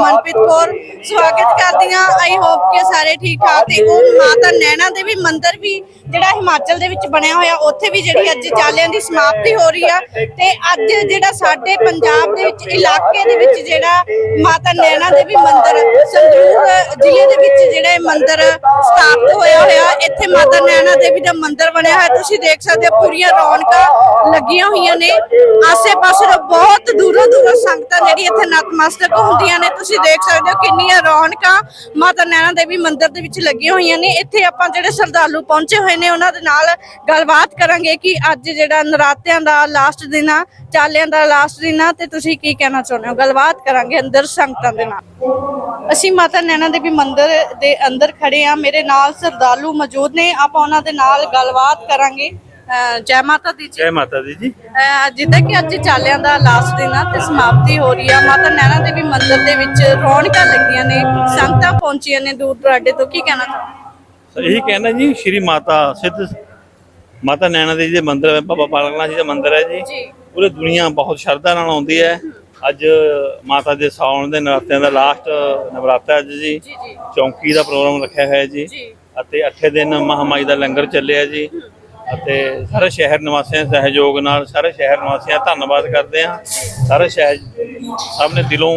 ਦਾ ਮੈਂ ਮਨਪ੍ਰੀਤ ਕੌਰ ਸਵਾਗਤ ਕਰਦੀ ਹਾਂ ਆਈ ਹੋਪ ਕਿ ਸਾਰੇ ਠੀਕ ਠਾਕ ਤੇ ਉਹ ਮਾਤਾ ਨੈਣਾ ਦੇਵੀ ਮੰਦਿਰ ਵੀ ਜਿਹੜਾ ਹਿਮਾਚਲ ਦੇ ਵਿੱਚ ਬਣਿਆ ਹੋਇਆ, ਉੱਥੇ ਵੀ ਜਿਹੜੀ ਅੱਜ ਚਾਲਿਆਂ ਦੀ ਸਮਾਪਤੀ ਹੋ ਰਹੀ ਆ। ਤੇ ਅੱਜ ਜਿਹੜਾ ਸਾਡੇ ਪੰਜਾਬ ਦੇ ਵਿੱਚ ਇਲਾਕੇ ਦੇ ਵਿੱਚ ਜਿਹੜਾ ਮਾਤਾ ਨੈਣਾ ਦੇਵੀ ਮੰਦਿਰ, ਸੰਗਰੂਰ ਜ਼ਿਲ੍ਹੇ ਦੇ ਵਿੱਚ ਜਿਹੜਾ ਇਹ ਮੰਦਿਰ ਸਥਾਪਿਤ ਹੋਇਆ ਹੋਇਆ, ਇੱਥੇ ਮਾਤਾ ਨੈਣਾ ਦੇਵੀ ਦਾ ਮੰਦਿਰ ਬਣਿਆ ਹੋਇਆ। ਤੁਸੀਂ ਦੇਖ ਸਕਦੇ ਹੋ ਪੂਰੀਆਂ ਰੌਣਕਾਂ ਲੱਗੀਆਂ ਹੋਈਆਂ ਨੇ। ਆਸੇ-ਪਾਸੇ ਤੋਂ ਬਹੁਤ ਦੂਰੋਂ ਦੂਰੋਂ ਸੰਗਤਾਂ ਜਿਹੜੀ ਇੱਥੇ ਨਤਮਸਤਕ ਹੁੰਦੀਆਂ ਨੇ। ਤੁਸੀਂ ਦੇਖ ਸਕਦੇ ਹੋ ਕਿੰਨੀ ਕਿੰਨੀਆਂ ਰੌਣਕਾਂ ਮਾਤਾ ਨੈਣਾ ਦੇਵੀ ਮੰਦਿਰ ਦੇ ਵਿੱਚ ਲੱਗੀਆਂ ਹੋਈਆਂ ਨੇ। ਇੱਥੇ ਆਪਾਂ ਜਿਹੜੇ ਸ਼ਰਧਾਲੂ ਪਹੁੰਚੇ ਹੋਏ ਨੇ, ਉਹਨਾਂ ਦੇ ਨਾਲ ਗੱਲਬਾਤ ਕਰਾਂਗੇ ਕਿ ਅੱਜ ਜਿਹੜਾ ਨਰਾਤਿਆਂ ਦਾ ਲਾਸਟ ਦਿਨ ਆ, ਚਾਲਿਆਂ ਦਾ ਲਾਸਟ ਦਿਨ ਆ, ਤੇ ਤੁਸੀਂ ਕੀ ਕਹਿਣਾ ਚਾਹੁੰਦੇ ਹੋ? ਗੱਲਬਾਤ ਕਰਾਂਗੇ ਅੰਦਰ ਸੰਗਤਾਂ ਦੇ ਨਾਲ। ਅਸੀਂ ਮਾਤਾ ਨੈਣਾ ਦੇਵੀ ਮੰਦਿਰ ਦੇ ਅੰਦਰ ਖੜੇ ਆ। ਮੇਰੇ ਨਾਲ ਸ਼ਰਧਾਲੂ ਮੌਜੂਦ ਨੇ। ਆਪਾਂ ਉਹਨਾਂ ਦੇ ਨਾਲ ਗੱਲਬਾਤ ਕਰਾਂਗੇ। ਜੈ ਮਾਤਾ ਦੀ ਜੀ। ਜੈ ਮਾਤਾ ਦੀ ਜੀ। ਜਿੱਦਾਂ ਕਿ ਅੱਜ ਚਾਲਿਆਂ ਦਾ ਲਾਸਟ ਦਿਨ ਆ ਤੇ ਸਮਾਪਤੀ ਹੋ ਰਹੀ ਆ। ਮਾਤਾ ਨੈਣਾ ਦੇਵੀ ਮੰਦਿਰ ਦੇ ਵਿੱਚ ਰੌਣਕਾਂ ਲੱਗੀਆਂ ਨੇ ਸੰਗਤਾਂ ਪਹੁੰਚੀਆਂ ਨੇ ਦੂਰ ਦਰਾਡੇ ਤੋਂ। ਕੀ ਕਹਿਣਾ ਚਾਹੁੰਦੇ ਇਹੀ ਕਹਿਣਾ ਜੀ ਸ਼੍ਰੀ ਮਾਤਾ ਸਿੱਧ ਮਾਤਾ ਨੈਣਾ ਦੇਵੀ ਦੇ ਮੰਦਿਰ ਹੈ ਬਾਬਾ ਬਾਲਕਨਾਥ ਜੀ ਦਾ ਮੰਦਿਰ ਹੈ ਜੀ। ਪੂਰੇ ਦੁਨੀਆ ਬਹੁਤ ਸ਼ਰਧਾ ਨਾਲ ਆਉਂਦੀ ਹੈ। ਅੱਜ ਮਾਤਾ ਦੇ ਸਾਉਣ ਦੇ ਨਰਾਤਿਆਂ ਦਾ ਲਾਸਟ ਨਵਰਾਤਾ ਅੱਜ ਜੀ। ਚੌਂਕੀ ਦਾ ਪ੍ਰੋਗਰਾਮ ਰੱਖਿਆ ਹੋਇਆ ਜੀ। ਅਤੇ 8 ਦਿਨ ਮਹਾਮਾਈ ਦਾ ਲੰਗਰ ਚੱਲਿਆ ਜੀ। ਅਤੇ ਸਾਰੇ ਸ਼ਹਿਰ ਨਿਵਾਸੀਆਂ ਦੇ ਸਹਿਯੋਗ ਨਾਲ ਸਾਰੇ ਸ਼ਹਿਰ ਨਿਵਾਸੀਆਂ ਦਾ ਧੰਨਵਾਦ ਕਰਦੇ ਹਾਂ। ਸਾਰੇ ਸ਼ਹਿਰ ਸਭ ਨੇ ਦਿਲੋਂ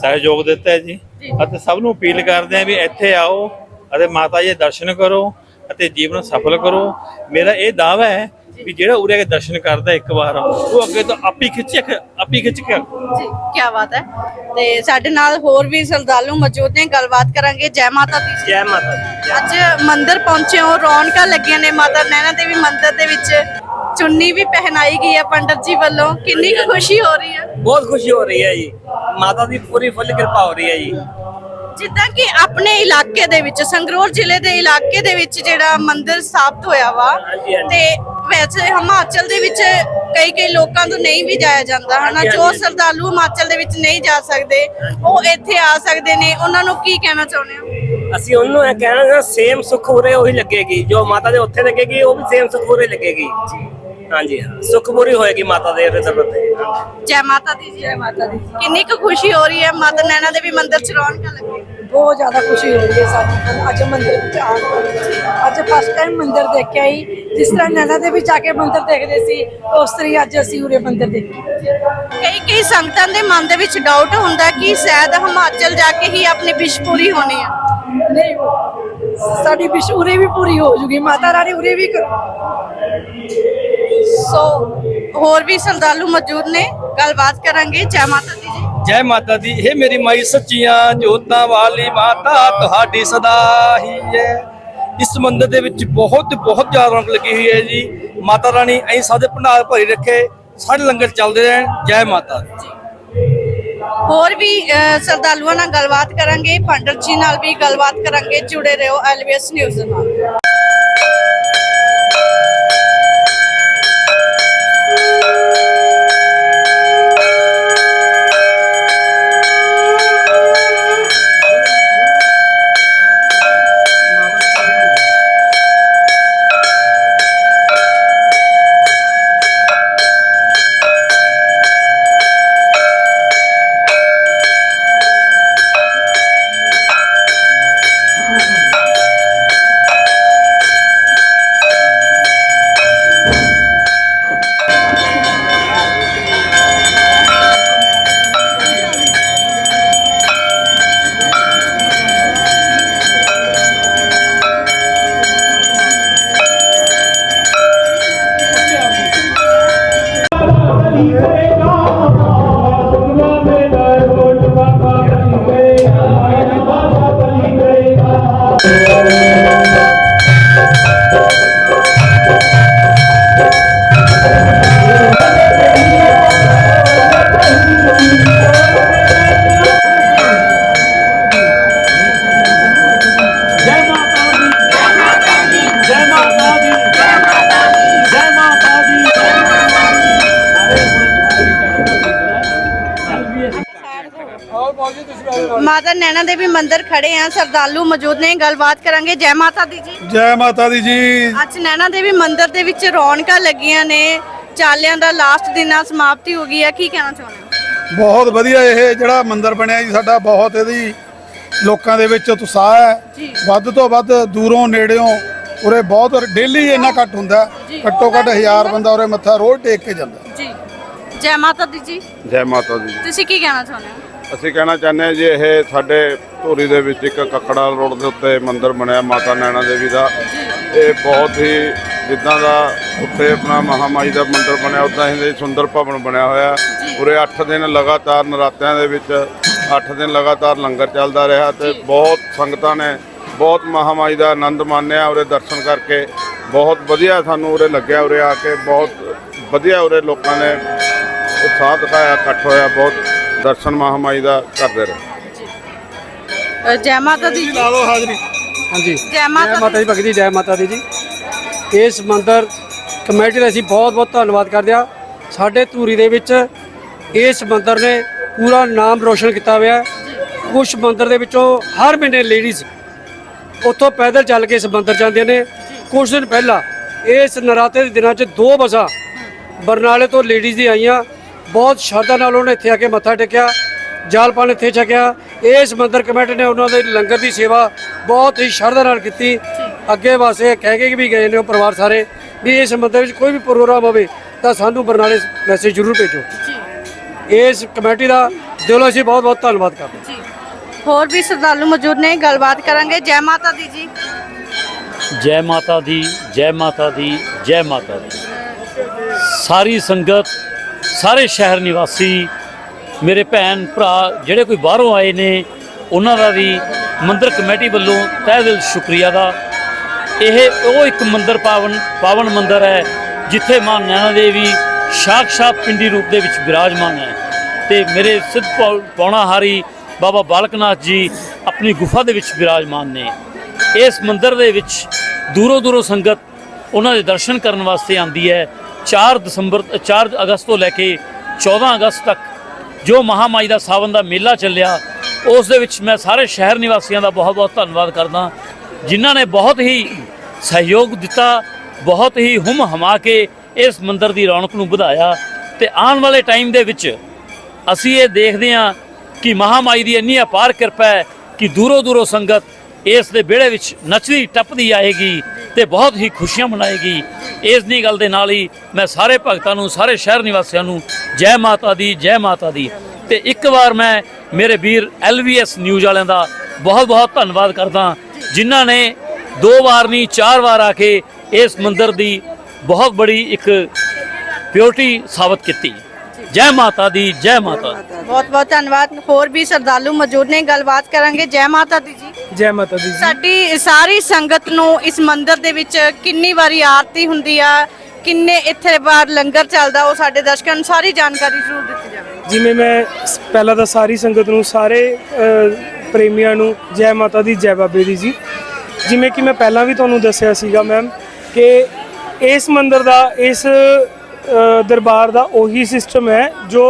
ਸਹਿਯੋਗ ਦਿੱਤਾ ਹੈ ਜੀ। ਅਤੇ ਸਭ ਨੂੰ ਅਪੀਲ ਕਰਦੇ ਹਾਂ ਵੀ ਇੱਥੇ ਆਓ ਅਤੇ ਮਾਤਾ ਜੀ ਦੇ ਦਰਸ਼ਨ ਕਰੋ ਅਤੇ ਜੀਵਨ ਸਫਲ ਕਰੋ। ਮੇਰਾ ਇਹ ਦਾਅਵਾ ਹੈ ਵੀ ਜਿਹੜਾ ਉਰੇ ਆ ਕੇ ਦਰਸ਼ਨ ਕਰਦਾ ਇੱਕ ਵਾਰ ਉਹ ਅੱਗੇ ਤੋਂ ਆਪੀ ਖਿੱਚ ਆਪੀ ਖਿੱਚ ਕੇ। ਜੀ ਕੀ ਬਾਤ ਹੈ। ਤੇ ਸਾਡੇ ਨਾਲ ਹੋਰ ਵੀ ਸ਼ਰਧਾਲੂ ਮੌਜੂਦ ਨੇ ਗੱਲਬਾਤ ਕਰਾਂਗੇ। ਜੈ ਮਾਤਾ ਦੀ। ਜੀ। ਜੈ ਮਾਤਾ ਦੀ। ਅੱਜ ਮੰਦਿਰ ਪਹੁੰਚੇ ਹੋ ਰੌਣਕਾਂ ਲੱਗੀਆਂ ਨੇ ਮਾਤਾ ਨੈਣਾ ਦੇਵੀ ਮੰਦਿਰ ਦੇ ਵਿੱਚ। ਚੁੰਨੀ ਵੀ ਪਹਿਨਾਈ ਗਈ ਹੈ ਪੰਡਤ ਜੀ ਵੱਲੋਂ। ਕਿੰਨੀ ਕੁ ਖੁਸ਼ੀ ਹੋ ਰਹੀ ਹੈ? ਬਹੁਤ ਖੁਸ਼ੀ ਹੋ ਰਹੀ ਹੈ ਜੀ। ਮਾਤਾ ਦੀ ਪੂਰੀ ਫੁੱਲ ਕਿਰਪਾ ਹੋ ਰਹੀ ਹੈ ਜੀ। ਜਿੱਦਾਂ ਕਿ ਆਪਣੇ ਇਲਾਕੇ ਦੇ ਵਿੱਚ ਸੰਗਰੂਰ ਜ਼ਿਲ੍ਹੇ ਦੇ ਇਲਾਕੇ ਦੇ ਵਿੱਚ ਜਿਹੜਾ ਮੰਦਿਰ ਸਥਾਪਿਤ ਹੋਇਆ ਵਾ। ਤੇ ਵੈਸੇ ਹਿਮਾਚਲ ਦੇ ਵਿੱਚ ਕਈ ਕਈ ਲੋਕਾਂ ਤੋਂ ਨਹੀਂ ਵੀ ਜਾਇਆ ਜਾਂਦਾ ਹਨਾ? ਜੋ ਹਾਂਜੀ। ਸ਼ਰਧਾਲੂ ਹਿਮਾਚਲ ਦੇ ਵਿੱਚ ਨਹੀਂ ਜਾ ਸਕਦੇ ਉਹ ਇੱਥੇ ਆ ਸਕਦੇ ਨੇ। ਉਹਨਾਂ ਨੂੰ ਕੀ ਕਹਿਣਾ ਚਾਹੁੰਦੇ ਹੋ? ਅਸੀਂ ਉਹਨੂੰ ਇਹ ਕਹਿਣਾ ਸੇਮ ਸੁੱਖ ਉਰੇ ਉਹੀ ਲੱਗੇਗੀ। ਜੋ ਮਾਤਾ ਦੇ ਉੱਥੇ ਲੱਗੇਗੀ ਉਹ ਵੀ ਸੇਮ ਸੁੱਖ ਉਰੇ ਲੱਗੇਗੀ। ਹਾਂਜੀ ਹਾਂ। ਸੁੱਖ ਪੂਰੀ ਹੋਏਗੀ ਮਾਤਾ ਦੇ ਰਿਜ਼ਰਵ ਤੇ। ਜੈ ਮਾਤਾ ਦੀ ਜੈ। ਮਾਤਾ ਦੀ ਕਿੰਨੀ ਕੁ ਖੁਸ਼ੀ ਹੋ ਰਹੀ ਹੈ ਮਾਤਾ ਨੈਣਾ ਦੇਵੀ ਮੰਦਿਰ ਚ ਰੌਣਕਾਂ ਲੱਗੀ? ਬਹੁਤ ਜ਼ਿਆਦਾ ਖੁਸ਼ੀ ਹੋ ਰਹੀ ਹੈ ਸਾਨੂੰ ਅੱਜ ਮੰਦਿਰ ਵਿੱਚ ਆਉਣ ਦੀ ਅੱਜ ਫਸਟ ਟਾਈਮ ਮੰਦਿਰ ਦੇਖਿਆ ਹੀ ਜਿਸ ਤਰ੍ਹਾਂ ਨੈਣਾ ਦੇ ਵਿੱਚ ਆ ਕੇ ਮੰਦਿਰ ਦੇਖਦੇ ਸੀ ਉਸ ਤਰ੍ਹਾਂ ਹੀ ਅੱਜ ਅਸੀਂ ਉਰੇ ਮੰਦਿਰ ਦੇਖੀ ਕਈ ਕਈ ਸੰਗਤਾਂ ਦੇ ਮਨ ਦੇ ਵਿੱਚ ਡਾਊਟ ਹੁੰਦਾ ਕਿ ਸ਼ਾਇਦ ਹਿਮਾਚਲ ਜਾ ਕੇ ਹੀ ਆਪਣੀ ਵਿਸ਼ ਪੂਰੀ ਹੋਣੀ ਆ। ਨਹੀਂ ਸਾਡੀ ਵਿਸ਼ ਉਰੇ ਵੀ ਪੂਰੀ ਹੋ ਜੂਗੀ। ਮਾਤਾ ਰਾਣੀ ਉਰੇ ਵੀ ਕਰੂ। ਸੋ ਹੋਰ ਵੀ ਸ਼ਰਧਾਲੂ ਮੌਜੂਦ ਨੇ। ਗੱਲਬਾਤ ਕਰਾਂਗੇ। ਜੈ ਮਾਤਾ ਦੀ ਜੀ। ਜੈ ਮਾਤਾ ਦੀ। ਇਹ ਮੇਰੀ ਮਾਈ ਸੱਚੀਆਂ ਜੋਤਾਂ ਵਾਲੀ ਮਾਤਾ ਤੁਹਾਡੀ ਸਦਾ ਹੀ ਹੈ। ਇਸ ਮੰਦਿਰ ਦੇ ਵਿੱਚ ਬਹੁਤ ਬਹੁਤ ਜ਼ਿਆਦਾ ਰੌਣਕ ਲੱਗੀ ਹੋਈ ਹੈ ਜੀ। ਮਾਤਾ ਰਾਣੀ ਐਂ ਦੇ ਭੰਡਾਰ ਭਰੀ ਰੱਖੇ। ਸਾਡੇ ਲੰਗਰ ਚੱਲਦੇ ਰਹਿਣ। ਜੈ ਮਾਤਾ ਦੀ। ਹੋਰ ਵੀ ਅਹ, ਸ਼ਰਧਾਲੂਆਂ ਨਾਲ ਗੱਲਬਾਤ ਕਰਾਂਗੇ। ਪੰਡਤ ਜੀ ਨਾਲ ਵੀ ਗੱਲਬਾਤ ਕਰਾਂਗੇ। ਜੁੜੇ ਰਹੋ ਐਲਵੀਐਸ ਨਿਊਜ਼ ਨਾਲ। Yeah. ਮਾਤਾ ਨੈਣਾ ਦੇਵੀ ਮੰਦਿਰ ਖੜੇ ਆ ਸ਼ਰਧਾਲੂ ਮੌਜੂਦ ਨੇ ਗੱਲਬਾਤ ਕਰਾਂਗੇ। ਜੈ ਮਾਤਾ ਦੀ ਜੀ। ਜੈ ਮਾਤਾ ਦੀ ਜੀ। ਅੱਜ ਨੈਣਾ ਦੇਵੀ ਮੰਦਿਰ ਦੇ ਵਿੱਚ ਰੌਣਕਾਂ ਲੱਗੀਆਂ ਨੇ। ਚਾਲਿਆਂ ਦਾ ਲਾਸਟ ਦਿਨ ਨਾਲ ਸਮਾਪਤੀ ਹੋ ਗਈ ਹੈ ਕੀ ਕਹਿਣਾ ਚਾਹੁੰਦੇ ਹੋ? ਬਹੁਤ ਵਧੀਆ ਇਹ ਜਿਹੜਾ ਮੰਦਿਰ ਬਣਿਆ ਜੀ ਸਾਡਾ ਬਹੁਤ ਇਹਦੀ ਲੋਕਾਂ ਦੇ ਵਿੱਚ ਉਤਸ਼ਾਹ ਹੈ। ਵੱਧ ਤੋਂ ਵੱਧ ਦੂਰੋਂ ਨੇੜਿਓਂ ਉਰੇ ਬਹੁਤ ਡੇਲੀ ਇੰਨਾ ਘੱਟ ਹੁੰਦਾ। ਘੱਟੋ ਘੱਟ 1000 ਬੰਦਾ ਉਰੇ ਮੱਥਾ ਰੋਜ਼ ਟੇਕ ਕੇ ਜਾਂਦਾ। ਜੀ। ਜੈ ਮਾਤਾ ਦੀ ਜੀ। ਜੈ ਮਾਤਾ ਦੀ ਤੁਸੀਂ ਕੀ ਕਹਿਣਾ ਚਾਹੁੰਦੇ ਹੋ? ਅਸੀਂ ਕਹਿਣਾ ਚਾਹੁੰਦੇ ਹਾਂ ਜੀ ਇਹ ਸਾਡੇ ਧੂਰੀ ਦੇ ਵਿੱਚ ਇੱਕ ਕੱਕੜਾ ਰੋਡ ਦੇ ਉੱਤੇ ਮੰਦਿਰ ਬਣਿਆ ਮਾਤਾ ਨੈਣਾ ਦੇਵੀ ਦਾ। ਇਹ ਬਹੁਤ ਹੀ ਜਿੱਦਾਂ ਦਾ ਉੱਥੇ ਆਪਣਾ ਮਹਾਮਾਈ ਦਾ ਮੰਦਿਰ ਬਣਿਆ ਉਦਾਂ ਹੀ ਸੁੰਦਰ ਭਵਨ ਬਣਿਆ ਹੋਇਆ। ਪੂਰੇ 8 ਦਿਨ ਲਗਾਤਾਰ ਨਰਾਤਿਆਂ ਦੇ ਵਿੱਚ 8 ਦਿਨ ਲਗਾਤਾਰ ਲੰਗਰ ਚੱਲਦਾ ਰਿਹਾ ਤੇ ਬਹੁਤ ਸੰਗਤਾਂ ਨੇ ਬਹੁਤ ਮਹਾਮਾਈ ਦਾ ਆਨੰਦ ਮਾਣਿਆ ਉਰੇ ਦਰਸ਼ਨ ਕਰਕੇ। ਬਹੁਤ ਵਧੀਆ ਸਾਨੂੰ ਉਰੇ ਲੱਗਿਆ ਉਰੇ ਆ ਕੇ ਬਹੁਤ ਵਧੀਆ ਉਰੇ ਲੋਕਾਂ ਨੇ ਉਤਸ਼ਾਹ ਦਿਖਾਇਆ ਇਕੱਠ ਹੋਇਆ ਬਹੁਤ ਦਰਸ਼ਨ ਮਹਾਮਾਈ ਦਾ ਕਰਦੇ ਰਹੇ। ਅ, ਜੈ ਮਾਤਾ ਦੀ ਜੀ। ਲਾ ਲਓ ਹਾਜ਼ਰੀ। ਹਾਂਜੀ। ਜੈ ਮਾਤਾ ਮਾਤਾ ਦੀ ਭਗਤ ਜੀ ਮਾਤਾ ਦੀ ਜੀ। ਇਸ ਮੰਦਿਰ ਕਮੇਟੀ ਦਾ ਅਸੀਂ ਬਹੁਤ ਬਹੁਤ ਧੰਨਵਾਦ ਕਰਦੇ ਹਾਂ। ਸਾਡੇ ਧੂਰੀ ਦੇ ਵਿੱਚ ਇਸ ਮੰਦਿਰ ਨੇ ਪੂਰਾ ਨਾਮ ਰੋਸ਼ਨ ਕੀਤਾ ਹੋਇਆ ਹੈ। ਕੁਝ ਮੰਦਿਰ ਦੇ ਵਿੱਚੋਂ ਹਰ ਮਹੀਨੇ ਲੇਡੀਜ਼ ਉੱਥੋਂ ਪੈਦਲ ਚੱਲ ਕੇ ਇਸ ਮੰਦਿਰ ਜਾਂਦੇ ਨੇ। ਕੁਝ ਦਿਨ ਪਹਿਲਾਂ ਇਸ ਨਰਾਤੇ ਦੇ ਦਿਨਾਂ 'ਚ ਦੋ ਬੱਸਾਂ ਬਰਨਾਲੇ ਤੋਂ ਲੇਡੀਜ਼ ਦੀ ਆਈਆਂ। ਬਹੁਤ ਸ਼ਰਧਾ ਨਾਲ ਉਹਨੇ ਇੱਥੇ ਆ ਕੇ ਮੱਥਾ ਟੇਕਿਆ ਜਲ ਪਾਣ ਇੱਥੇ ਛਕਿਆ। ਇਸ ਮੰਦਿਰ ਕਮੇਟੀ ਨੇ ਉਹਨਾਂ ਦੇ ਲੰਗਰ ਦੀ ਸੇਵਾ ਬਹੁਤ ਹੀ ਸ਼ਰਧਾ ਨਾਲ ਕੀਤੀ। ਅੱਗੇ ਵਾਸਤੇ ਕਹਿ ਕੇ ਵੀ ਗਏ ਨੇ ਉਹ ਪਰਿਵਾਰ ਸਾਰੇ ਵੀ ਇਸ ਮੰਦਿਰ ਵਿੱਚ ਕੋਈ ਵੀ ਪ੍ਰੋਗਰਾਮ ਹੋਵੇ ਤਾਂ ਸਾਨੂੰ ਬਰਨਾਲੇ ਮੈਸੇਜ ਜ਼ਰੂਰ ਭੇਜੋ। ਇਸ ਕਮੇਟੀ ਦਾ ਦਿਲੋਂ ਅਸੀਂ ਬਹੁਤ ਬਹੁਤ ਧੰਨਵਾਦ ਕਰਦੇ ਹਾਂ। ਜੀ। ਹੋਰ ਵੀ ਸ਼ਰਧਾਲੂ ਮੌਜੂਦ ਨੇ ਗੱਲਬਾਤ ਕਰਾਂਗੇ। ਜੈ ਮਾਤਾ ਦੀ ਜੀ। ਜੈ ਮਾਤਾ ਦੀ ਜੈ ਮਾਤਾ ਦੀ ਜੈ ਮਾਤਾ ਦੀ। ਸਾਰੀ ਸੰਗਤ ਸਾਰੇ ਸ਼ਹਿਰ ਨਿਵਾਸੀ, ਮੇਰੇ ਭੈਣ ਭਰਾ ਜਿਹੜੇ ਕੋਈ ਬਾਹਰੋਂ ਆਏ ਨੇ, ਉਹਨਾਂ ਦਾ ਵੀ ਮੰਦਰ ਕਮੇਟੀ ਵੱਲੋਂ ਤਹਿ ਦਿਲ ਸ਼ੁਕਰੀਆ ਦਾ। ਇਹ ਉਹ ਇੱਕ ਮੰਦਰ ਪਾਵਨ ਪਾਵਨ ਮੰਦਰ ਹੈ, ਜਿੱਥੇ ਮਾਂ ਨੈਣਾ ਦੇਵੀ ਸਾਖਸ਼ਾਤ ਪਿੰਡੀ ਰੂਪ ਦੇ ਵਿੱਚ ਵਿਰਾਜਮਾਨ ਹੈ। ਤੇ ਮੇਰੇ ਸਿੱਧ ਪੌ- ਪੌਣਾਹਾਰੀ ਬਾਬਾ ਬਾਲਕਨਾਥ ਜੀ ਆਪਣੀ ਗੁਫਾ ਦੇ ਵਿੱਚ ਵਿਰਾਜਮਾਨ ਨੇ। ਇਸ ਮੰਦਰ ਦੇ ਵਿੱਚ ਦੂਰੋਂ ਦੂਰੋਂ ਸੰਗਤ ਉਹਨਾਂ ਦੇ ਦਰਸ਼ਨ ਕਰਨ ਵਾਸਤੇ ਆਂਦੀ ਹੈ। 4 ਦਸੰਬਰ 4 ਅਗਸਤ ਤੋਂ ਲੈ ਕੇ 14 ਅਗਸਤ ਤੱਕ ਜੋ ਮਹਾਮਾਈ ਦਾ ਸਾਵਨ ਦਾ ਮੇਲਾ ਚੱਲਿਆ, ਉਸ ਦੇ ਵਿੱਚ ਮੈਂ ਸਾਰੇ ਸ਼ਹਿਰ ਨਿਵਾਸੀਆਂ ਦਾ ਬਹੁਤ ਬਹੁਤ ਧੰਨਵਾਦ ਕਰਦਾ। ਜਿਨ੍ਹਾਂ ਨੇ ਬਹੁਤ ਹੀ ਸਹਿਯੋਗ ਦਿੱਤਾ, ਬਹੁਤ ਹੀ ਹੁਮ ਹਮਾ ਕੇ ਇਸ ਮੰਦਿਰ ਦੀ ਰੌਣਕ ਨੂੰ ਵਧਾਇਆ ਤੇ ਆਉਣ ਵਾਲੇ ਟਾਈਮ ਦੇ ਵਿੱਚ ਅਸੀਂ ਇਹ ਦੇਖਦੇ ਹਾਂ ਕਿ ਮਹਾਮਾਈ ਦੀ ਇੰਨੀ ਅਪਾਰ ਕਿਰਪਾ ਹੈ ਕਿ ਦੂਰੋਂ ਦੂਰੋਂ ਸੰਗਤ ਇਸ ਦੇ ਵਿਹੜੇ ਵਿੱਚ ਨੱਚਦੀ ਟੱਪਦੀ ਆਏਗੀ ਤੇ ਬਹੁਤ ਹੀ ਖੁਸ਼ੀਆਂ ਮਨਾਏਗੀ। ਇਸ ਦੀ ਗੱਲ ਦੇ ਨਾਲ ਹੀ ਮੈਂ ਸਾਰੇ ਭਗਤਾਂ ਨੂੰ, ਸਾਰੇ ਸ਼ਹਿਰ ਨਿਵਾਸੀਆਂ ਨੂੰ ਜੈ ਮਾਤਾ ਦੀ, ਜੈ ਮਾਤਾ ਦੀ। ਤੇ ਇੱਕ ਵਾਰ ਮੈਂ ਮੇਰੇ ਵੀਰ ਐਲਵੀਐਸ ਨਿਊਜ਼ ਵਾਲਿਆਂ ਦਾ ਬਹੁਤ ਬਹੁਤ ਧੰਨਵਾਦ ਕਰਦਾ ਜਿਨ੍ਹਾਂ ਨੇ ਦੋ ਵਾਰ ਨਹੀਂ, ਚਾਰ ਵਾਰ ਆ ਕੇ ਇਸ ਮੰਦਿਰ ਦੀ ਬਹੁਤ ਬੜੀ ਇੱਕ ਪਿਓਰਟੀ ਸਾਬਤ ਕੀਤੀ। ਜੈ ਮਾਤਾ ਦੀ, ਜੈ ਮਾਤਾ ਬਹੁਤ ਬਹੁਤ ਧੰਨਵਾਦ। ਹੋਰ ਵੀ ਸ਼ਰਧਾਲੂ ਮੌਜੂਦ ਨੇ, ਗੱਲਬਾਤ ਕਰਾਂਗੇ। ਜੈ ਮਾਤਾ ਦੀ ਜੀ ਮਾਤਾ ਦੀ ਸਾਡੀ ਸਾਰੀ ਸੰਗਤ ਨੂੰ ਇਸ ਮੰਦਿਰ ਦੇ ਵਿੱਚ ਕਿੰਨੀ ਵਾਰੀ ਆਰਤੀ ਹੁੰਦੀ ਆ ਕਿੰਨੇ ਇੱਥੇ ਬਾਰ ਲੰਗਰ ਚੱਲਦਾ ਉਹ ਸਾਡੇ ਦਰਸ਼ਕਾਂ ਨੂੰ ਸਾਰੀ ਜਾਣਕਾਰੀ ਜ਼ਰੂਰ ਦਿੱਤੀ ਜਾਵੇ। ਜਿਵੇਂ ਮੈਂ ਸ- ਪਹਿਲਾਂ ਤਾਂ ਸਾਰੀ ਸੰਗਤ ਨੂੰ ਸਾਰੇ ਅ, ਪ੍ਰੇਮੀਆਂ ਨੂੰ ਜੈ ਮਾਤਾ ਦੀ ਜੈ ਬਾਬੇ ਦੀ ਜੀ। ਜਿਵੇਂ ਕਿ ਮੈਂ ਪਹਿਲਾਂ ਵੀ ਤੁਹਾਨੂੰ ਦੱਸਿਆ ਸੀਗਾ ਮੈਮ ਕਿ ਇਸ ਮੰਦਿਰ ਦਾ ਇਸ ਅ, ਦਰਬਾਰ ਦਾ ਉਹੀ ਸਿਸਟਮ ਹੈ ਜੋ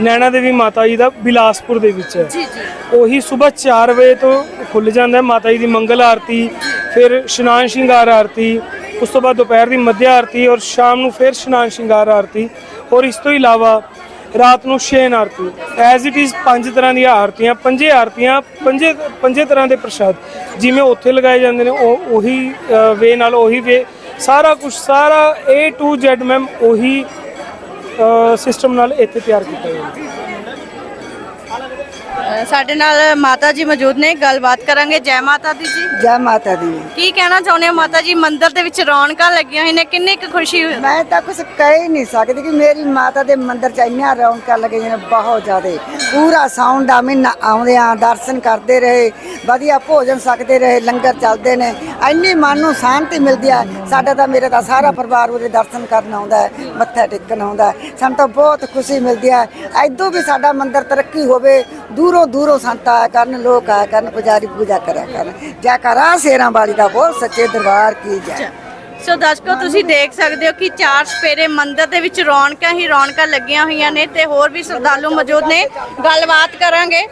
ਨੈਣਾ ਦੇਵੀ ਮਾਤਾ ਜੀ ਦਾ ਬਿਲਾਸਪੁਰ ਦੇ ਵਿੱਚ ਹੈ। ਜੀ ਜੀ। ਉਹੀ ਸਵੇਰ 4 ਵਜੇ ਤੋਂ ਖੁੱਲ ਜਾਂਦਾ ਹੈ ਮਾਤਾ ਜੀ ਦੀ ਮੰਗਲ ਆਰਤੀ ਫਿਰ ਇਸ਼ਨਾਨ ਸ਼ਿੰਗਾਰ ਆਰਤੀ ਉਸ ਤੋਂ ਬਾਅਦ ਦੁਪਹਿਰ ਦੀ ਮੱਧਿਆ ਆਰਤੀ ਔਰ ਸ਼ਾਮ ਨੂੰ ਫਿਰ ਇਸ਼ਨਾਨ ਸ਼ਿੰਗਾਰ ਆਰਤੀ ਔਰ ਇਸ ਤੋਂ ਇਲਾਵਾ ਰਾਤ ਨੂੰ ਸ਼ੇਨ ਆਰਤੀ। ਐਜ਼ ਇਟ ਇਜ਼ ਪੰਜ ਤਰ੍ਹਾਂ ਦੀਆਂ ਆਰਤੀਆਂ ਪੰਜੇ ਆਰਤੀਆਂ ਪੰਜੇ ਪੰਜੇ ਤਰ੍ਹਾਂ ਦੇ ਪ੍ਰਸ਼ਾਦ ਜਿਵੇਂ ਉੱਥੇ ਲਗਾਏ ਜਾਂਦੇ ਨੇ ਉਹ ਉਹੀ ਵੇ ਨਾਲ ਉਹੀ ਵੇ ਸਾਰਾ ਕੁਝ ਸਾਰਾ A to Z ਮੈਮ ਉਹੀ ਸਿਸਟਮ ਨਾਲ ਇੱਥੇ ਤਿਆਰ ਕੀਤਾ ਗਿਆ ਅ, ਸਾਡੇ ਨਾਲ ਮਾਤਾ ਜੀ ਮੌਜੂਦ ਨੇ ਗੱਲਬਾਤ ਕਰਾਂਗੇ। ਜੈ ਮਾਤਾ ਦੀ ਜੀ। ਜੈ ਮਾਤਾ ਦੀ। ਕੀ ਕਹਿਣਾ ਚਾਹੁੰਦੇ ਹੋ ਮਾਤਾ ਜੀ? ਮੰਦਿਰ ਦੇ ਵਿੱਚ ਰੌਣਕਾਂ ਲੱਗੀਆਂ ਹੋਈਆਂ ਨੇ ਕਿੰਨੀ ਕੁ ਖੁਸ਼ੀ ਹੋਈ? ਮੈਂ ਤਾਂ ਕੁਝ ਕਹਿ ਹੀ ਨਹੀਂ ਸਕਦੀ ਕਿ ਮੇਰੀ ਮਾਤਾ ਦੇ ਮੰਦਿਰ ਚ ਇੰਨੀਆਂ ਰੌਣਕਾਂ ਲੱਗੀਆਂ ਨੇ ਬਹੁਤ ਜ਼ਿਆਦਾ। ਪੂਰਾ ਸਾਉਣ ਦਾ ਮਹੀਨਾ ਆਉਂਦੇ ਆ ਦਰਸ਼ਨ ਕਰਦੇ ਰਹੇ ਵਧੀਆ ਭੋਜਨ ਸਕਦੇ ਰਹੇ ਲੰਗਰ ਚੱਲਦੇ ਨੇ। ਇੰਨੀ ਮਨ ਨੂੰ ਸ਼ਾਂਤੀ ਮਿਲਦੀ ਹੈ ਸਾਡਾ ਤਾਂ ਮੇਰੇ ਤਾਂ ਸਾਰਾ ਪਰਿਵਾਰ ਉਹਦੇ ਦਰਸ਼ਨ ਕਰਨ ਆਉਂਦਾ ਹੈ ਮੱਥਾ ਟੇਕਣ ਆਉਂਦਾ ਹੈ। ਸਾਨੂੰ ਤਾਂ ਬਹੁਤ ਖੁਸ਼ੀ ਮਿਲਦੀ ਹੈ ਐਦੋਂ ਵੀ ਸਾਡਾ ਮੰਦਿਰ ਤਰੱਕੀ ਹੋਵੇ ਦੂਰੋਂ ਦੂਰੋਂ ਸੰਤ ਆਇਆ ਕਰਨ ਲੋਕ ਆਇਆ ਕਰਨ ਪੁਜਾਰੀ ਪੂਜਾ ਕਰਿਆ ਕਰਨ? ਜੈ ਕਰਾ ਸ਼ੇਰਾਂ ਵਾਲੀ ਦਾ ਬਹੁਤ ਸੱਚੇ ਦਰਬਾਰ ਕੀ ਜੈ ਸੋ ਦਰਸ਼ਕੋ ਤੁਸੀਂ ਦੇਖ ਸਕਦੇ ਹੋ ਕਿ ਚਾਰ ਸਪੇਰੇ ਮੰਦਿਰ ਦੇ ਵਿੱਚ ਰੌਣਕਾਂ ਹੀ ਰੌਣਕਾਂ ਲੱਗੀਆਂ ਹੋਈਆਂ ਨੇ ਤੇ ਹੋਰ ਵੀ ਸ਼ਰਧਾਲੂ ਮੌਜੂਦ ਨੇ। ਗੱਲਬਾਤ ਕਰਾਂਗੇ।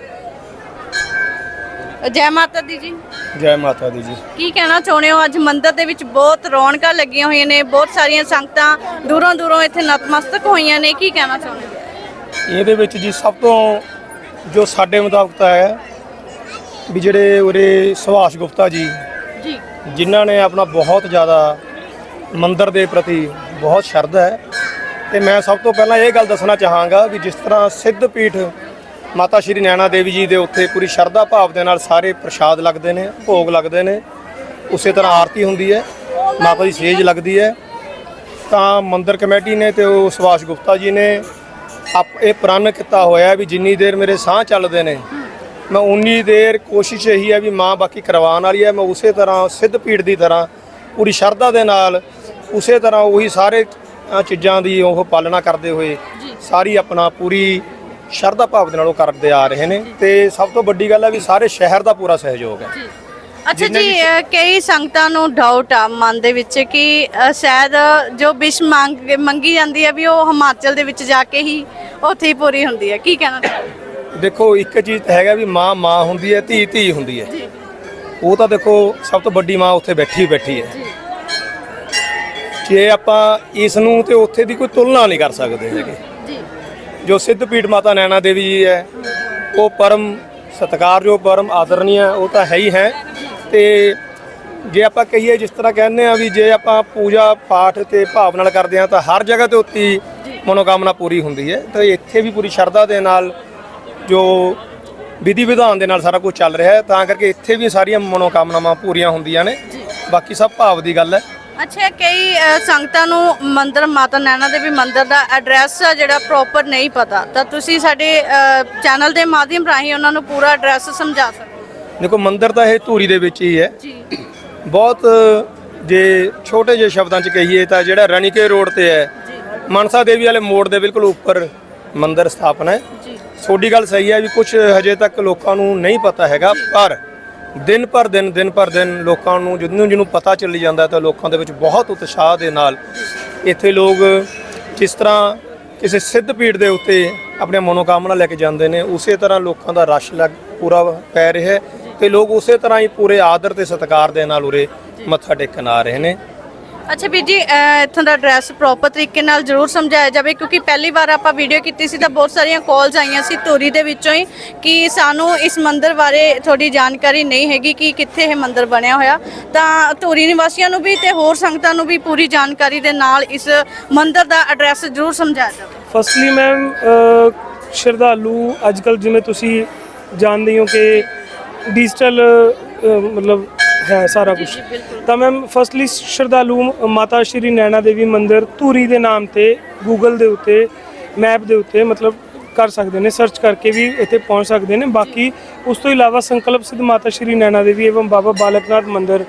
ਜੈ ਮਾਤਾ ਦੀ ਜੀ। ਜੈ ਮਾਤਾ ਦੀ ਜੀ। ਕੀ ਕਹਿਣਾ ਚਾਹੁੰਦੇ ਹੋ? ਅੱਜ ਮੰਦਿਰ ਦੇ ਵਿੱਚ ਬਹੁਤ ਰੌਣਕਾਂ ਲੱਗੀਆਂ ਹੋਈਆਂ ਨੇ ਬਹੁਤ ਸਾਰੀਆਂ ਸੰਗਤਾਂ ਦੂਰੋਂ ਦੂਰੋਂ ਇੱਥੇ ਨਤਮਸਤਕ ਹੋਈਆਂ ਨੇ। ਕੀ ਕਹਿਣਾ ਚਾਹੁੰਦੇ ਹੋ? ਇਹਦੇ ਵਿੱਚ ਜੀ ਸਭ ਤੋਂ ਜੋ ਸਾਡੇ ਮੁਤਾਬਕ ਤਾਂ ਹੈ ਵੀ ਜਿਹੜੇ ਉਰੇ ਸੁਭਾਸ਼ ਗੁਪਤਾ ਜੀ ਜੀ। ਜਿਨ੍ਹਾਂ ਨੇ ਆਪਣਾ ਬਹੁਤ ਜ਼ਿਆਦਾ ਮੰਦਿਰ ਦੇ ਪ੍ਰਤੀ ਬਹੁਤ ਸ਼ਰਧਾ ਹੈ। ਤੇ ਮੈਂ ਸਭ ਤੋਂ ਪਹਿਲਾਂ ਇਹ ਗੱਲ ਦੱਸਣਾ ਚਾਹਾਂਗਾ ਵੀ ਜਿਸ ਤਰ੍ਹਾਂ ਸਿੱਧ ਪੀਠ ਮਾਤਾ ਸ਼੍ਰੀ ਨੈਣਾ ਦੇਵੀ ਜੀ ਦੇ ਉੱਤੇ ਪੂਰੀ ਸ਼ਰਧਾ ਭਾਵ ਦੇ ਨਾਲ ਸਾਰੇ ਪ੍ਰਸ਼ਾਦ ਲੱਗਦੇ ਨੇ ਭੋਗ ਲੱਗਦੇ ਨੇ ਉਸੇ ਤਰ੍ਹਾਂ ਆਰਤੀ ਹੁੰਦੀ ਹੈ ਮਾਤਾ ਦੀ ਸੇਜ ਲੱਗਦੀ ਹੈ। ਤਾਂ ਮੰਦਿਰ ਕਮੇਟੀ ਨੇ ਤੇ ਉਹ ਸੁਭਾਸ਼ ਗੁਪਤਾ ਜੀ ਨੇ ਆਪ ਇਹ ਪ੍ਰਣ ਕੀਤਾ ਹੋਇਆ ਵੀ ਜਿੰਨੀ ਦੇਰ ਮੇਰੇ ਸਾਹ ਚੱਲਦੇ ਨੇ ਮੈਂ ਉਨੀ ਦੇਰ ਕੋਸ਼ਿਸ਼ ਇਹੀ ਹੈ ਵੀ ਮਾਂ ਬਾਕੀ ਕਰਵਾਉਣ ਵਾਲੀ ਹੈ। ਮੈਂ ਉਸੇ ਤਰ੍ਹਾਂ ਸਿੱਧ ਪੀੜ ਦੀ ਤਰ੍ਹਾਂ ਪੂਰੀ ਸ਼ਰਧਾ ਦੇ ਨਾਲ ਉਸੇ ਤਰ੍ਹਾਂ ਉਹੀ ਸਾਰੇ ਚੀਜ਼ਾਂ ਦੀ ਉਹ ਪਾਲਣਾ ਕਰਦੇ ਹੋਏ ਸਾਰੀ ਆਪਣਾ ਪੂਰੀ ਸ਼ਰਧਾ ਭਾਵ ਦੇ ਨਾਲ ਉਹ ਕਰਦੇ ਆ ਰਹੇ ਨੇ। ਤੇ ਸਭ ਤੋਂ ਵੱਡੀ ਗੱਲ ਹੈ ਵੀ ਸਾਰੇ ਸ਼ਹਿਰ ਦਾ ਪੂਰਾ ਸਹਿਯੋਗ ਹੈ। ਅੱਛਾ ਜੀ ਕਈ ਸੰਗਤਾਂ ਨੂੰ ਡਾਊਟ ਆ ਮਨ ਦੇ ਵਿੱਚ ਕਿ ਅ, ਸ਼ਾਇਦ ਜੋ ਵਿਸ਼ ਮੰਗ ਮੰਗੀ ਜਾਂਦੀ ਹੈ ਵੀ ਉਹ ਹਿਮਾਚਲ ਦੇ ਵਿੱਚ ਜਾ ਕੇ ਹੀ ਉੱਥੇ ਹੀ ਪੂਰੀ ਹੁੰਦੀ ਹੈ ਕੀ ਕਹਿਣਾ? ਚਾਹੁੰਦੇ? ਦੇਖੋ ਇੱਕ ਚੀਜ਼ ਤਾਂ ਹੈਗਾ ਵੀ ਮਾਂ ਮਾਂ ਹੁੰਦੀ ਹੈ ਧੀ ਧੀ ਹੁੰਦੀ ਹੈ। ਉਹ ਤਾਂ ਦੇਖੋ ਸਭ ਤੋਂ ਵੱਡੀ ਮਾਂ ਉੱਥੇ ਬੈਠੀ ਬੈਠੀ ਹੈ। ਜੇ। ਆਪਾਂ ਇਸ ਨੂੰ ਤੇ ਉੱਥੇ ਦੀ ਕੋਈ ਤੁਲਨਾ ਨਹੀਂ ਕਰ ਸਕਦੇ ਹੈਗੇ। ਜੀ। ਜੋ ਸਿੱਧ ਪੀਠ ਮਾਤਾ ਨੈਣਾ ਦੇਵੀ ਜੀ ਹੈ ਉਹ ਪਰਮ ਸਤਿਕਾਰਯੋਗ ਪਰਮ ਆਦਰਨੀय ਹੈ ਉਹ ਤਾਂ ਹੈ ਹੀ ਹੈ। ਤੇ ਜੇ ਆਪਾਂ ਕਹੀਏ ਜਿਸ ਤਰ੍ਹਾਂ ਕਹਿੰਦੇ ਆ ਵੀ ਜੇ ਆਪਾਂ ਪੂਜਾ ਪਾਠ ਤੇ ਭਾਵ ਨਾਲ ਕਰਦੇ ਆ ਤਾਂ ਹਰ ਜਗ੍ਹਾ ਤੇ ਉੱਤੀ ਮਨੋਕਾਮਨਾ ਪੂਰੀ ਹੁੰਦੀ ਹੈ। ਤਾਂ ਇੱਥੇ ਵੀ ਪੂਰੀ ਸ਼ਰਧਾ ਦੇ ਨਾਲ ਜੋ ਵਿਧੀ ਵਿਧਾਨ ਦੇ ਨਾਲ ਸਾਰਾ ਕੁਝ ਚੱਲ ਰਿਹਾ ਹੈ ਤਾਂ ਕਰਕੇ ਇੱਥੇ ਵੀ ਸਾਰੀਆਂ ਮਨੋਕਾਮਨਾਵਾਂ ਪੂਰੀਆਂ ਹੁੰਦੀਆਂ ਨੇ। ਬਾਕੀ ਸਭ ਭਾਵ ਦੀ ਗੱਲ ਹੈ। ਅੱਛਾ ਕਈ ਸੰਗਤਾਂ ਨੂੰ ਮੰਦਿਰ ਮਾਤਾ ਨੈਣਾ ਦੇਵੀ ਮੰਦਿਰ ਦਾ ਐਡਰੈਸ ਜਿਹੜਾ ਪ੍ਰੋਪਰ ਨਹੀਂ ਪਤਾ। ਤਾਂ ਤੁਸੀਂ ਸਾਡੇ ਚੈਨਲ ਦੇ ਮਾਧਿਅਮ ਰਾਹੀਂ ਉਹਨਾਂ ਨੂੰ ਪੂਰਾ ਐਡਰੈਸ ਸਮਝਾ ਸਕਦੇ ਦੇਖੋ ਮੰਦਿਰ ਤਾਂ ਇਹ ਧੂਰੀ ਦੇ ਵਿੱਚ ਹੀ ਹੈ। ਜੀ। ਬਹੁਤ ਜੇ ਛੋਟੇ ਜਿਹੇ ਸ਼ਬਦਾਂ 'ਚ ਕਹੀਏ ਤਾਂ ਜਿਹੜਾ ਰਣੀਕੇ ਰੋਡ ਤੇ ਹੈ ਮਨਸਾ ਦੇਵੀ ਵਾਲੇ ਮੋੜ ਦੇ ਬਿਲਕੁਲ ਉੱਪਰ ਮੰਦਿਰ ਸਥਾਪਨਾ ਹੈ। ਜੀ। ਤੁਹਾਡੀ ਗੱਲ ਸਹੀ ਹੈ ਵੀ ਕੁਝ ਹਜੇ ਤੱਕ ਲੋਕਾਂ ਨੂੰ ਨਹੀਂ ਪਤਾ ਹੈਗਾ ਪਰ ਦਿਨ ਪਰ ਦਿਨ ਦਿਨ ਪਰ ਦਿਨ ਲੋਕਾਂ ਨੂੰ ਜਿਹਨੂੰ ਜਿਹਨੂੰ ਪਤਾ ਚੱਲੀ ਜਾਂਦਾ ਤਾਂ ਲੋਕਾਂ ਦੇ ਵਿੱਚ ਬਹੁਤ ਉਤਸ਼ਾਹ ਦੇ ਨਾਲ ਇੱਥੇ ਲੋਕ ਜਿਸ ਤਰ੍ਹਾਂ ਕਿਸੇ ਸਿੱਧ ਪੀੜ ਦੇ ਉੱਤੇ ਆਪਣੇ ਮਨੋਕਾਮਨਾ ਲੈ ਕੇ ਜਾਂਦੇ ਨੇ ਉਸੇ ਤਰ੍ਹਾਂ ਲੋਕਾਂ ਦਾ ਰਸ਼ ਲੱਗ ਪੂਰਾ ਪੈ ਰਿਹਾ ਹੈ। ਤੇ ਲੋਕ ਉਸੇ ਤਰ੍ਹਾਂ ਹੀ ਪੂਰੇ ਆਦਰ ਤੇ ਸਤਿਕਾਰ ਦੇ ਨਾਲ ਉਰੇ ਮੱਥਾ ਟੇਕਣ ਆ ਰਹੇ ਨੇ। ਅੱਛਾ ਵੀਰ ਜੀ ਇੱਥੋਂ ਦਾ ਐਡਰੈਸ ਪ੍ਰੋਪਰ ਤਰੀਕੇ ਨਾਲ ਜ਼ਰੂਰ ਸਮਝਾਇਆ ਜਾਵੇ ਕਿਉਂਕਿ ਪਹਿਲੀ ਵਾਰ ਆਪਾਂ ਵੀਡੀਓ ਕੀਤੀ ਸੀ ਤਾਂ ਬਹੁਤ ਸਾਰੀਆਂ ਕਾਲਸ ਆਈਆਂ ਸੀ ਧੂਰੀ ਦੇ ਵਿੱਚੋਂ ਹੀ ਕਿ ਸਾਨੂੰ ਇਸ ਮੰਦਿਰ ਬਾਰੇ ਥੋੜੀ ਜਾਣਕਾਰੀ ਨਹੀਂ ਹੈਗੀ ਕਿ ਕਿੱਥੇ ਇਹ ਮੰਦਿਰ ਬਣਿਆ ਹੋਇਆ। ਤਾਂ ਧੂਰੀ ਨਿਵਾਸੀਆਂ ਨੂੰ ਵੀ ਤੇ ਹੋਰ ਸੰਗਤਾਂ ਨੂੰ ਵੀ ਪੂਰੀ ਜਾਣਕਾਰੀ ਦੇ ਨਾਲ ਇਸ ਮੰਦਿਰ ਦਾ ਐਡਰੈਸ ਜ਼ਰੂਰ ਸਮਝਾਇਆ ਜਾਵੇ। ਫਸਟਲੀ ਮੈਮ ਸ਼ਰਧਾਲੂ ਅੱਜਕੱਲ ਜਿਵੇਂ ਤੁਸੀਂ ਜਾਣਦੇ ਹੋ ਕਿ ਡਿਜੀਟਲ ਮਤਲਬ ਹੈ ਸਾਰਾ ਕੁਝ ਤਾਂ ਮੈਮ ਫਸਟਲੀ ਸ਼ਰਧਾਲੂ ਮਾਤਾ ਸ਼੍ਰੀ ਨੈਣਾ ਦੇਵੀ ਮੰਦਿਰ ਧੂਰੀ ਦੇ ਨਾਮ ਤੇ ਗੂਗਲ ਦੇ ਉੱਤੇ ਮੈਪ ਦੇ ਉੱਤੇ ਮਤਲਬ ਕਰ ਸਕਦੇ ਨੇ ਸਰਚ ਕਰਕੇ ਵੀ ਇੱਥੇ ਪਹੁੰਚ ਸਕਦੇ ਨੇ। ਬਾਕੀ ਉਸ ਤੋਂ ਇਲਾਵਾ ਸੰਕਲਪ ਸਿੱਧ ਮਾਤਾ ਸ਼੍ਰੀ ਨੈਣਾ ਦੇਵੀ ਐਵੰ ਬਾਬਾ ਬਾਲਕਨਾਥ ਮੰਦਿਰ।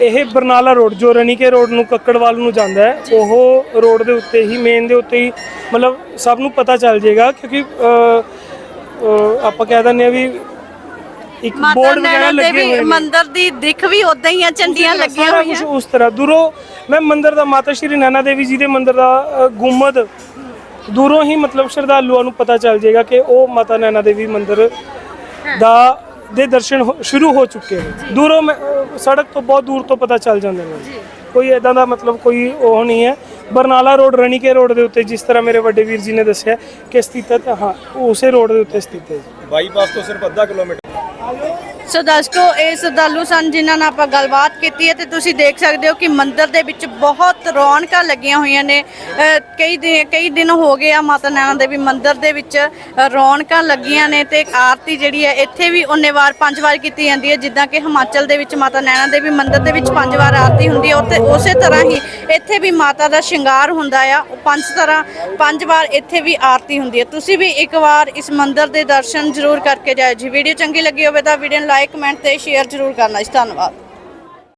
ਇਹ ਬਰਨਾਲਾ ਰੋਡ ਜੋ ਰਣੀਕੇ ਰੋਡ ਨੂੰ ਕੱਕੜਵਾਲ ਨੂੰ ਜਾਂਦਾ ਹੈ ਉਹ ਰੋਡ ਦੇ ਉੱਤੇ ਹੀ ਮੇਨ ਦੇ ਉੱਤੇ ਹੀ ਮਤਲਬ ਸਭ ਨੂੰ ਪਤਾ ਚੱਲ ਜਾਏਗਾ। ਕਿਉਂਕਿ ਆਪਾਂ ਕਹਿ ਦਿੰਦੇ ਆ ਵੀ ਇੱਕ ਮਾਤਾ ਬੋਰਡ ਵਗੈਰਾ ਨੈਣਾ ਲੱਗੇ ਦੇਵੀ ਹੋਏ ਨੇ। ਮੰਦਿਰ ਦੀ ਦਿੱਖ ਵੀ ਉਦਾਂ ਹੀ ਆ ਝੰਡੀਆਂ ਲੱਗੀਆਂ ਸਾਰਾ ਹੋਈਆਂ। ਕੁਝ ਉਸ ਤਰ੍ਹਾਂ। ਦੂਰੋਂ ਮੈਂ ਮੰਦਿਰ ਦਾ ਮਾਤਾ ਸ਼੍ਰੀ ਨੈਣਾ ਦੇਵੀ ਜੀ ਦੇ ਮੰਦਿਰ ਦਾ ਅ, ਗੁੰਮਦ ਦੂਰੋਂ ਹੀ ਮਤਲਬ ਸ਼ਰਧਾਲੂਆਂ ਨੂੰ ਪਤਾ ਚੱਲ ਜਾਏਗਾ ਕਿ ਉਹ ਮਾਤਾ ਨੈਣਾ ਦੇਵੀ ਮੰਦਿਰ ਦਾ ਦੇ ਦਰਸ਼ਨ ਹੋ- ਸ਼ੁਰੂ ਹੋ ਚੁੱਕੇ ਨੇ। ਦੂਰੋਂ ਮੈਂ, ਅ, ਸੜਕ ਤੋਂ ਬਹੁਤ ਦੂਰ ਤੋਂ ਪਤਾ ਚੱਲ ਜਾਂਦੇ ਨੇ ਕੋਈ ਐਦਾਂ ਦਾ ਮਤਲਬ ਕੋਈ ਉਹ ਨਹੀਂ ਹੈ। ਬਰਨਾਲਾ ਰੋਡ ਰਣੀਕੇ ਰੋਡ ਦੇ ਉੱਤੇ ਜਿਸ ਤਰ੍ਹਾਂ ਮੇਰੇ ਵੱਡੇ ਵੀਰ ਜੀ ਨੇ ਦੱਸਿਆ ਕਿ ਸਥਿਤ ਹੈ ਤਾਂ ਹਾਂ ਉਹ ਉਸੇ ਰੋਡ ਦੇ ਉੱਤੇ ਸਥਿਤ ਹੈ ਜੀ। ਬਾਈਪਾਸ ਤੋਂ ਸਿਰਫ ਅੱਧਾ ਕਿਲੋਮੀਟਰ ਸੋ ਦਰਸ਼ਕੋ, ਇਹ ਸ਼ਰਧਾਲੂ ਸਨ ਜਿਨ੍ਹਾਂ ਨਾਲ ਆਪਾਂ ਗੱਲਬਾਤ ਕੀਤੀ ਹੈ ਤੇ ਤੁਸੀਂ ਦੇਖ ਸਕਦੇ ਹੋ ਕਿ ਮੰਦਿਰ ਦੇ ਵਿੱਚ ਬਹੁਤ ਰੌਣਕਾਂ ਲੱਗੀਆਂ ਹੋਈਆਂ ਨੇ। ਅਹ, ਕਈ ਦਿਨ ਕਈ ਦਿਨ ਹੋ ਗਏ ਆ ਮਾਤਾ ਨੈਣਾ ਦੇਵੀ ਮੰਦਿਰ ਦੇ ਵਿੱਚ, ਅਹ, ਰੌਣਕਾਂ ਲੱਗੀਆਂ ਨੇ ਤੇ ਆਰਤੀ ਜਿਹੜੀ ਹੈ, ਇੱਥੇ ਵੀ ਉਨੇ ਵਾਰ ਪੰਜ ਵਾਰ ਕੀਤੀ ਜਾਂਦੀ ਹੈ, ਜਿੱਦਾਂ ਕਿ ਹਿਮਾਚਲ ਦੇ ਵਿੱਚ ਮਾਤਾ ਨੈਣਾ ਦੇਵੀ ਮੰਦਿਰ ਦੇ ਵਿੱਚ ਪੰਜ ਵਾਰ ਆਰਤੀ ਹੁੰਦੀ ਹੈ, ਉੱਥੇ ਉਸੇ ਤਰ੍ਹਾਂ ਹੀ ਇੱਥੇ ਵੀ ਮਾਤਾ ਦਾ ਸ਼ਿੰਗਾਰ ਹੁੰਦਾ ਆ, ਉਹ ਪੰਜ ਤਰ੍ਹਾਂ, ਪੰਜ ਵਾਰ ਇੱਥੇ ਵੀ ਆਰਤੀ ਹੁੰਦੀ ਹੈ। ਤੁਸੀਂ ਵੀ ਇੱਕ ਵਾਰ ਇਸ ਮੰਦਿਰ ਦੇ ਦਰਸ਼ਨ ਜ਼ਰੂਰ ਕਰਕੇ ਜਾਇਓ ਜੀ। ਵੀਡੀਓ ਚੰਗੀ ਲੱਗੀ ਹੋਵੇ ਤਾਂ ਵੀਡੀਓ ਨੂੰ ਲਾਈਕ ਕਮੈਂਟ ਤੇ ਸ਼ੇਅਰ ਜ਼ਰੂਰ ਕਰਨਾ ਜੀ ਧੰਨਵਾਦ।